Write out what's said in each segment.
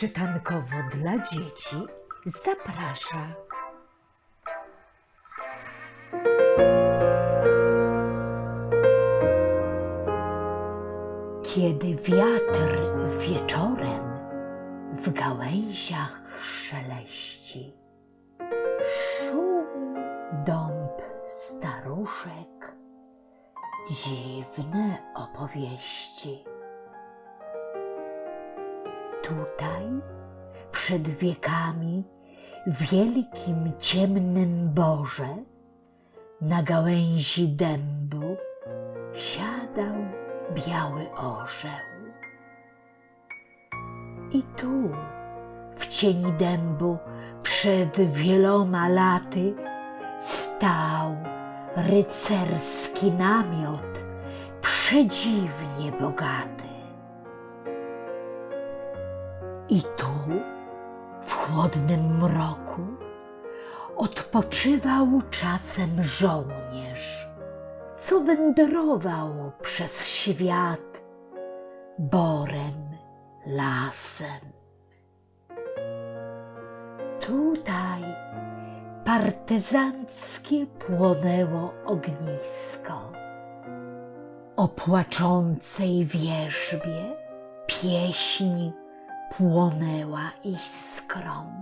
czytankowo dla dzieci zaprasza. Kiedy wiatr wieczorem w gałęziach szeleści, szumi dąb staruszek, dziwne opowieści. Tutaj, przed wiekami, wielkim ciemnym borze, na gałęzi dębu siadał biały orzeł. I tu, w cieni dębu, przed wieloma laty, stał rycerski namiot, przedziwnie bogaty. I tu, w chłodnym mroku, odpoczywał czasem żołnierz, co wędrował przez świat borem, lasem. Tutaj partyzanckie płonęło ognisko. O płaczącej wierzbie pieśń płonęła iskrą.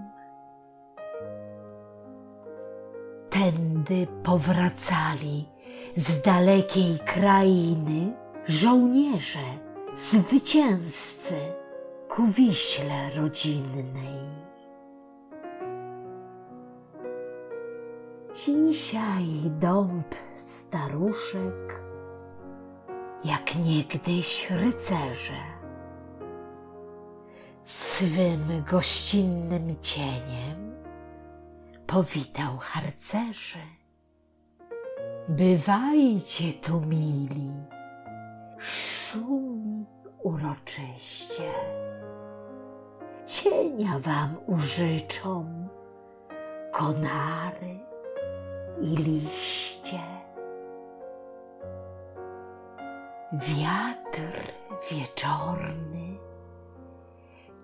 Tędy powracali z dalekiej krainy żołnierze, zwycięzcy ku wiśle rodzinnej. Dzisiaj dąb staruszek, jak niegdyś rycerze, swym gościnnym cieniem powitał harcerzy. Bywajcie tu mili, szumi uroczyście. Cienia wam użyczą konary i liście. Wiatr wieczorny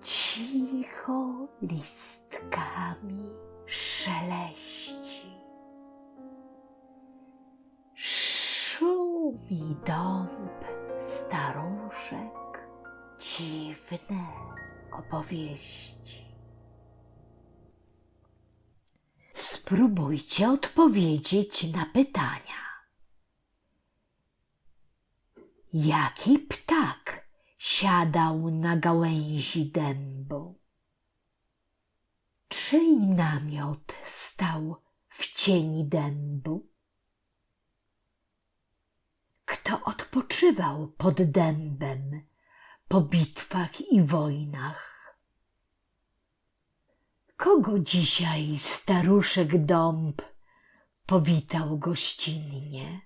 cicho listkami szeleści. Szumi dąb staruszek, dziwne opowieści. Spróbujcie odpowiedzieć na pytania. Jaki ptak siadał na gałęzi dębu? Czyj namiot stał w cieni dębu? Kto odpoczywał pod dębem po bitwach i wojnach? Kogo dzisiaj staruszek dąb powitał gościnnie?